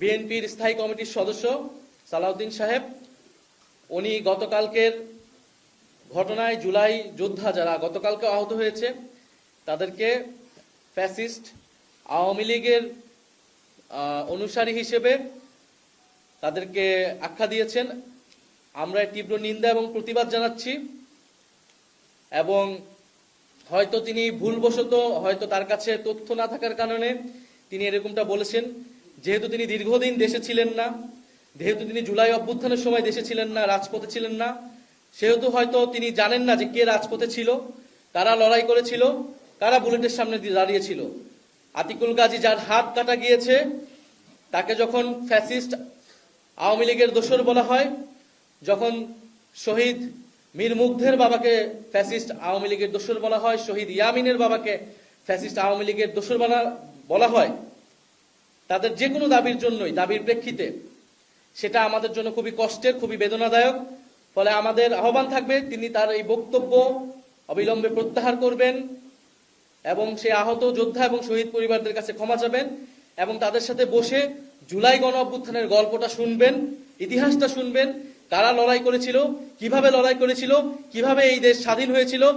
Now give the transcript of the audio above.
বিএনপির স্থায়ী কমিটির সদস্য সালাউদ্দিন সাহেব, উনি গতকালকের ঘটনায় জুলাই যোদ্ধা যারা গতকালকে আহত হয়েছে, তাদেরকে ফ্যাসিস্ট আওয়ামী লীগের অনুসারী হিসেবে তাদেরকে আখ্যা দিয়েছেন। আমরা তীব্র নিন্দা এবং প্রতিবাদ জানাচ্ছি এবং হয়তো তিনি ভুলবশত হয়তো তার কাছে তথ্য না থাকার কারণে তিনি এরকমটা বলেছেন। যেহেতু তিনি দীর্ঘদিন দেশে ছিলেন না, যেহেতু তিনি জুলাই অভ্যুত্থানের সময় দেশে ছিলেন না, রাজপথে ছিলেন না, সেহেতু হয়তো তিনি জানেন না যে কে রাজপথে ছিল, কারা লড়াই করেছিল, কারা বুলেটের সামনে দাঁড়িয়েছিল। আতিকুল গাজী যার হাত কাটা গিয়েছে, তাকে যখন ফ্যাসিস্ট আওয়ামী লীগের দোসর বলা হয়, যখন শহীদ মীর মুগ্ধের বাবাকে ফ্যাসিস্ট আওয়ামী লীগের দোসর বলা হয়, শহীদ ইয়ামিনের বাবাকে ফ্যাসিস্ট আওয়ামী লীগের দোসর বলা বলা হয় তাদের যে কোনো দাবির জন্যই, দাবির প্রেক্ষিতে। সেটা আমাদের জন্য খুবই কষ্টের, খুবই বেদনাদায়ক। ফলে আমাদের আহ্বান থাকবে, তিনি তার এই বক্তব্য অবিলম্বে প্রত্যাহার করবেন এবং সে আহত যোদ্ধা এবং শহীদ পরিবারদের কাছে ক্ষমা চাবেন এবং তাদের সাথে বসে জুলাই গণ অভ্যুত্থানের গল্পটা শুনবেন, ইতিহাসটা শুনবেন, কারা লড়াই করেছিল, কীভাবে লড়াই করেছিল, কীভাবে এই দেশ স্বাধীন হয়েছিল।